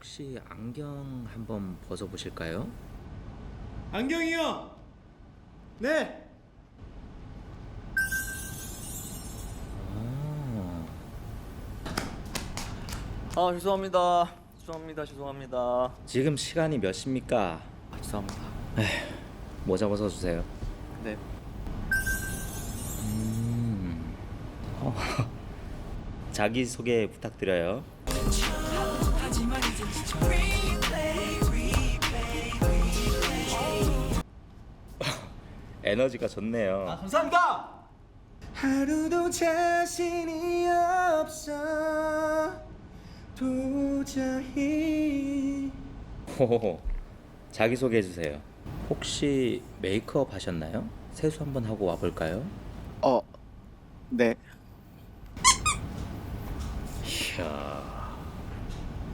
혹시 안경 한번 벗어보실까요? 안경이요. 네. 아, 아 죄송합니다. 죄송합니다. 죄송합니다. 지금 시간이 몇 시입니까? 아, 죄송합니다. 모자 벗어주세요. 네. 음. 어. 자기 소개 부탁드려요. 에너지가 좋네요. 감사합니다. 하루도 자신이 없어 도저히 호호호. 자기 소개해 주세요. 혹시 메이크업 하셨나요? 세수 한번 하고 와볼까요? 어, 네. 이야,